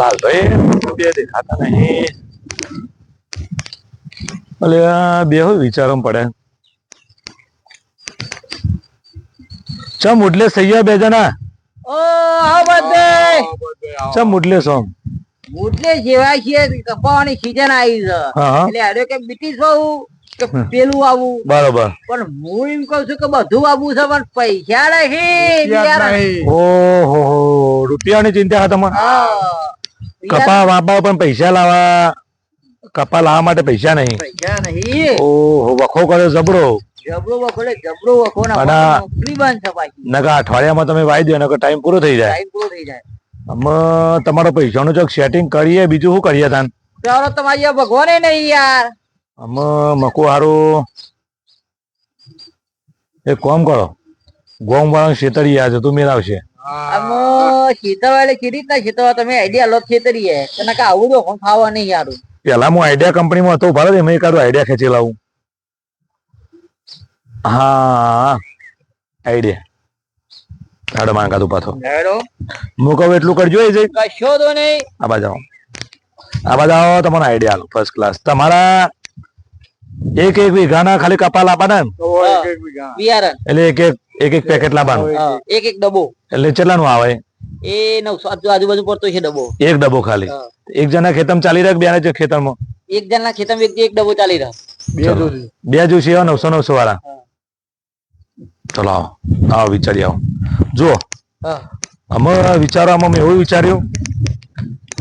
લાલભાઈ બે દેખાતા નહીં. બે વિચારો પડે. ચમ ઉડલે સૈયા બે જણા ઓ આ બધે. ચમ ઉડલે સોમ મુટલે જેવા છે કપાવાની સીઝન આવી છે. એટલે આડો કે બીટી સૌ કે પેલું આવું. બરોબર. પણ હું એમ કહું છું કે બધું આવું છે પણ પૈસા નહીં. ઓહો હો રૂપિયાની ચિંતા હા તમારે. હા. કપા વાપા પણ પૈસા લાવવા કપા લાવવા માટે પૈસા નહીં. પૈસા નહીં. ઓહો વખો કર્યો જબરો જબરો વખો જબરો વખો ના અને આ- નોકરી બંધ છે પાછી નકા અઠવાડિયામાં તમે વાઈ દો નકર ટાઈમ પૂરો થઈ જાય. ટાઈમ પૂરો થઈ જાય. આમાં તમારો પૈસાનું ચોક સેટિંગ કરીએ બીજું શું કરીએ તાન? ચાલો તમારી ભગવાને નહીં યાર. મકુ હારું. એક કોમ કરો ગોમ વાળા શેતરી યાદ તું મેળવશે આમાં શીતળવા એટલે ચીરી રીતના શીતળવા. તમે આઈડિયા લો છેતરીએ તો નકા આવું તો ખાવા નહીં યારું પેલા હું આઈડિયા કંપનીમાં હતો ભારત એમાં એકાદું આઈડિયા ખેંચી લાવું. હા આઈડિયા હાડો માંગા પાછો હેડો. હું કહું એટલું કરજો એ જઈ કશો તો નહીં. આ બાજુ આબા આ બાજુ આવો તમારો આઈડિયા આલો ફર્સ્ટ ક્લાસ તમારા એક એક વીઘાના ખાલી કપા આપવાના એટલે એક એક એક એક પેકેટ લાવવાનું. એક એક ડબ્બો. એટલે કેટલાનું આવે? એ નવસો આજુ- આજુબાજુ પડતો છે ડબ્બો. એક ડબ્બો ખાલી. એક જણા ખેતમ ચાલી રહ્યા બે બે ખેતરમાં? એક જણા ખેતમ વ્યક્તિ એક ડબ્બો ચાલી ચલો. બે જુ છે નવસો નવસો વાળા. હા. ચલો આવો. આવો વિચારી આવો. જુઓ. હા. અમે વિચારવામાં મેં એવું વિચાર્યું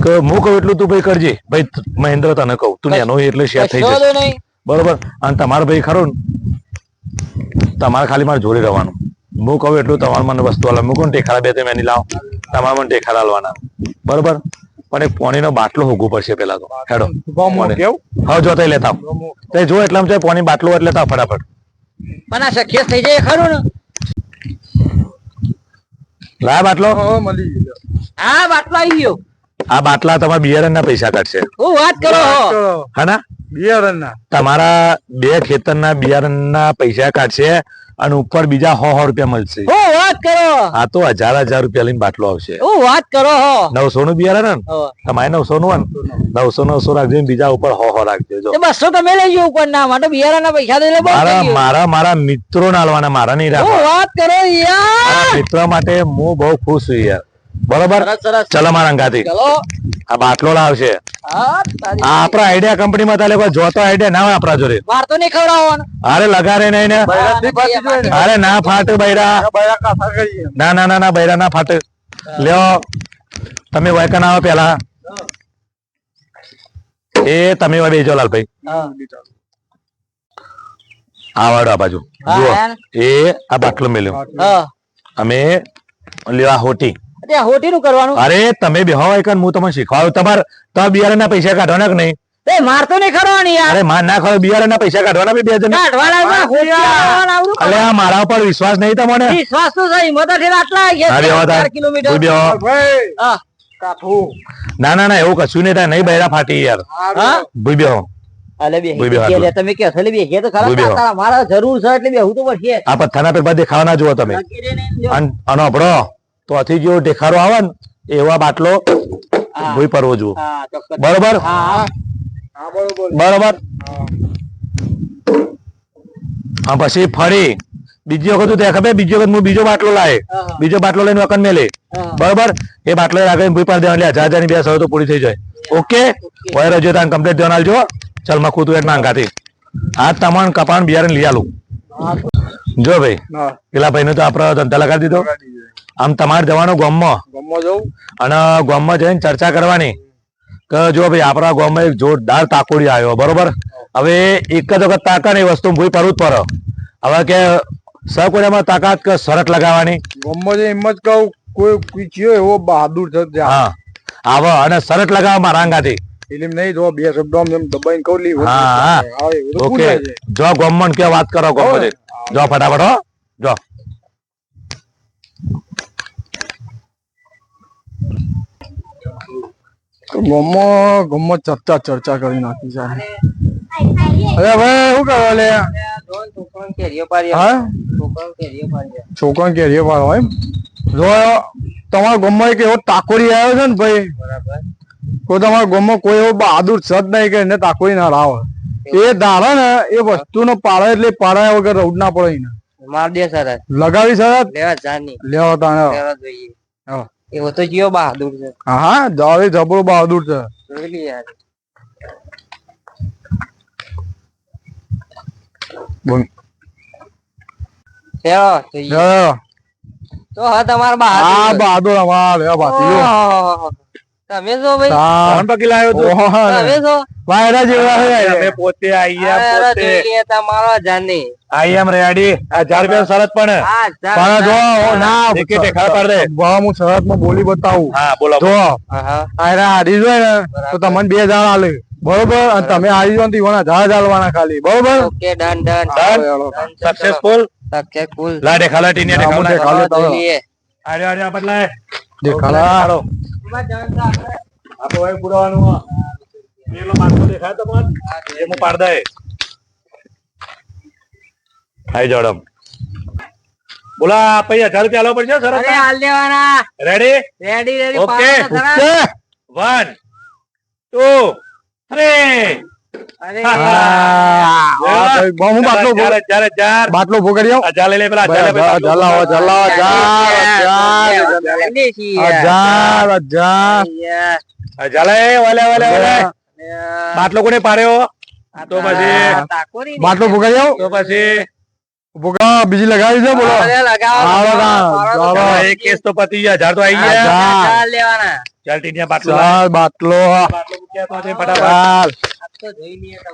કે હું કહું એટલું તું ભાઈ કરજે. ભાઈ મહેન્દ્ર તને કહું. તું એનો એટલે શેર થઈ જાય જશે. બરોબર? અને તમારે ભાઈ ખરું ને તમારે ખાલી મારે જોડે રહેવાનું. હું કહું એટલું તમારે મને વસ્તુ હાલ મૂકો ને ટેખાડા બે તમે એની લાવો. તમારે મને ટેખાડા હાલવાના બરોબર? પણ એક પોણીનો બાટલો હોગવું પડશે પેલા તો. હેડો. પાણી. હા જો તઈ લેતા તે જો એટલે આમ પોણી બાટલો એટલે લેતા ફટાફટ. પણ આ શક્ય થઈ જાય ખરું ને? લાયા બાટલો? આ બાટલો આવી ગયો. આ બાટલા તમારા બિયારણ ના પૈસા કાઢશે. હું વાત કરો હો. હા તમારા બે ખેતરના બિયારણ ના પૈસા કાઢશે. અને ઉપર બીજા સો સો રૂપિયા મળશે. ઓ વાત કરો. આ તો હજાર હજાર રૂપિયા લઈને બાટલો આવશે. ઓ વાત કરો હો. નવસો નું બિયારણ ને? તમારે નવસો નું? નવસો નવસો રાખજો બીજા ઉપર હો હો રાખજો જો. બસો તમે લઈ જાઓ ઉપર ના માટે બિયારાના પૈસા દઈ મારા મારા મારા મિત્રો ના લવાના મારા નહીં રાખો વાત કરો યાર. મિત્ર માટે હું બહુ ખુશ છું યાર. બરોબર? ચલો મારા અંગાથી. આ બાટલો લાવશે. આપડા આ આઈડિયા કંપનીમાં તાલે જોતો આઈડિયા ના હોય આપડા જોડે. વાર નહીં ખવડાવવાનો. અરે લગારે નહીં ને. અરે ના ફાટ બૈરા. ના ના ના ના બૈરા ના ફાટ. લ્યો. તમે વાયકન આવો પેલા એ તમે હવે બેજો લાલભાઈ. હા. આ વાળો આ બાજુ. જુઓ. એ આ બાટલો મેલ્યો. અમે અમે લેવા હોટી. તે હોટી નું કરવાનું. અરે તમે બેહો વાયકન હું તમને શીખવાડું. તમારે તમે બિયારણ પૈસા કાઢવાના કે નહીં? એ માર તો નહીં ખરવાની યાર. અરે માર ના ખરો બિયારણ પૈસા કાઢવાના બે જણ કાઢવાના માં હોટી લાવવાના આવડું અલે આ મારા ઉપર વિશ્વાસ નહીં તમને? વિશ્વાસ તો છે હિંમત જ આટલા હા, બેહો કિલોમીટર. તું બેહો. ના ના ના એવું કશું નહીં થાય નહીં બૈરા ફાટી યાર. હા? ભૂઈ બેહો. અલે બે બી કે તમે કે અસલે બે કે તો ખરા? કોઈ બી વાત. તારા મારા જરૂર છે એટલે બેહું તો પડશે આ પથ્થરના પેપર દેખાવા ના જુઓ તમે. અન- તો આથી જેવો ટેખારો આવે ને એવા બાટલો. ભૂઈ પરવો જુઓ. બરોબર? હા બરોબર. હા. પછી ફરી. બીજી વખત તું બીજી વખત હું બીજો બાટલો લાવે. બીજો બાટલો લઈને વખત મેલે. બરોબર? એ બાટલો રાખીને ભૂઈ પર દેવાની. હજારની બે સરતો તો પૂરી થઈ જાય. ઓકે? વય રજો તાન કમ્પ્લીટ દેવાના જો ચાલમાં કૂતું એટલે માંગાતી આ તમામ કપાણ બિયારણ લઈ આલું. જો ભાઈ પેલા ભાઈ તો આપડે ધંધા લગાડી દીધો. આમ તમારે જવાનું ગામમાં. અને ગામમાં જઈને ચર્ચા કરવાની. કે જો ભાઈ આપણા ગામમાં એક જોરદાર તાકોડી આવ્યો બરોબર? હવે એક જ વખત તાકા ને વસ્તુ ભૂઈ પરવું જ પડે. હવે કે સકોડિયામાં તાકાત કે શરત લગાવવાની? ગામમાં છે એમ જ કહું કોઈ પૂછ્યો એવો બહાદુર થશે હા. આવો અને શરત લગાવવા મારા ફિલ્મ નહીં જો બે શબ્દો આમ દબાઈને કહું લી હા, ઓકે. જો ગોમન કે વાત કરો ગોમન જો ફટાફટ હો. જો. તો ગમો ગમો ચર્ચા ચર્ચા કરી નાખી છે. અરે. ભાઈ શું કરો લે? છોકરો કેરીઓ પાડી એમ? જો તમારા ગમો એક એવો તાકોડી આવ્યો છે ને ભાઈ. બરાબર. કોઈ તમારા ગામમાં કોઈ એવો બહાદુર છત નહીં કે એને તાકોઈ ના રાવ એ ધારે ને એ વસ્તુનો પાડે એટલે પાડ્યા વગર રૌડ ના પડે એને. માર દે સર લગાવી સરત લેવા જાની. લેવા તાણે લેવા જોઈએ. એવો તો જીઓ બહાદુર છે. હા હા જાવે જબરો બહાદુર છે. જોઈ યાર. બોલ. લેવા જોઈએ. તો હા તમાર બહાદુર હા બહાદુર અમાર હે ભાતીઓ તમે જો ભાઈ? ત્રણ પકી લાવ્યો તો તમે જો વાયરા જેવા છે અમે પોતે આઈ પોતે તમારો જાની. આઈ એમ રેડી. આ રૂપિયા શરત પણ. પણ જો ના ટિકિટ દેખાડ પાડ દે. વાહ, હું શરતમાં બોલી બતાવું. હા બોલો જો આયરા હારી જોય ને તો તમને બે હજાર આલે. બરોબર? અને તમે હારી જો તો ઈવોના હજાર ચાલવાના ખાલી. બરોબર? Okay done done. Successful successful લા દેખા ટીને દેખાવ હા, લા દેખાવ. ચાલો જોઈ લઈએ આરે આરે બદલાય. દેખાડા હાલો આ પુરાવાનું હો. પેલો માટલો દેખાય તમારે એ હું પાડ દે હાઈ જોડમ બોલા પછી હજાર રૂપિયા આલો પડશે અરે સરસ હાલ દેવાના ready ready ready okay. One two three અરે બાટલો ચાર ભોગ- ચાર ચાર બાટલો ભોગડી આવ હજાર લઈ લે પેલા હજાર હજાર બાટલો કોને પાડ્યો તો પછી. બાટલો ભોગડી આવ તો પછી ભોગા બીજી લગાવી છે બોલો. એક કેસ તો પતી ગયા હજાર તો આવી ગયા. લેવાના. ચાલ ટીનિયા બાટલો બાટલો. ફટાફટ. ચાલ. આ તો જોઈ તો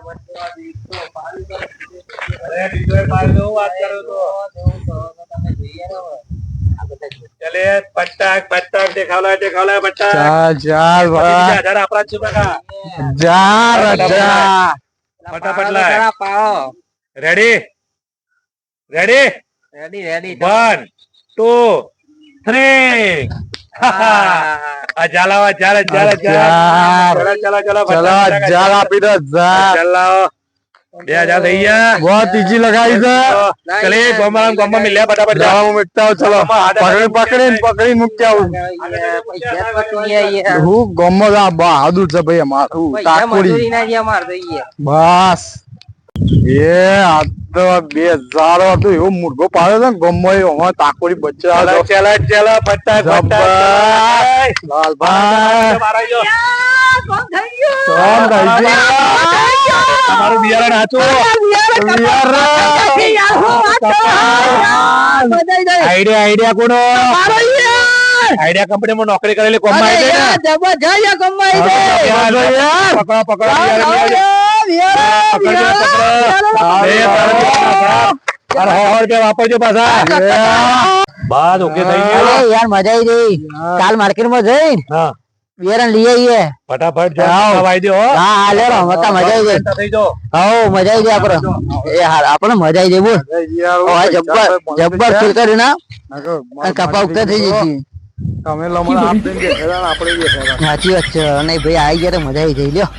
પાડી દો. વાત કરો. જેવું તમે હવે. આ બધા જો. ચાલે પટ્ટાક પટ્ટાક દેખાવલા દેખાવલા પટ્ટાક ચાલ ચાલ પતી ભાઈ ગયા, હજાર આપણા જ છે બકા. હજાર હજાર ફટાફટ પાડો તો લાય. ખરા, પાડો. રેડી રેડી રેડી રેડી બે હજાર થઈ ગયા બહુ લગાવી છે ચલે ગોમાં મિલ્યા ફટાફટ ચલો પકડી આવું. હું ગમો આ બહાદુર છે ભાઈ માર બસ એ આ તો બે હજાર હતું એવો મુર્ગો પાડ્યો છે ને ગમો એ તાકોડી બચ્ચા ચાલો ચાલો લાલભાઈ કોણ થઈ ગયું? તમારું બિયારણ હાચું. આઈડિયા આઈડિયા કોનો? આઈડિયા કંપનીમાં નોકરી કરેલી આવી પકડો વાપરજો પાછા. બસ ઓકે થઈ ગયું. યાર મજા આવી ગઈ. કાલ માર્કેટમાં જઈ બિયારણ લઈ આવીએ. ફટાફટ જો આવો. દો હો. હા લેરો મતા મજા આવી જાઓ. હો મજા આવી ગઈ આપડે એ હાર આપણે મજા આવી ગઈ બોલ. હા જબ્બર જબ્બર ફીલ કરી ના. કપા ઉગતા થઈ જશે તમે લમણ આપણે સાચી વાત છે. નહીં ભાઈ આવી ગયા તો મજા આવી જઈ લ્યો.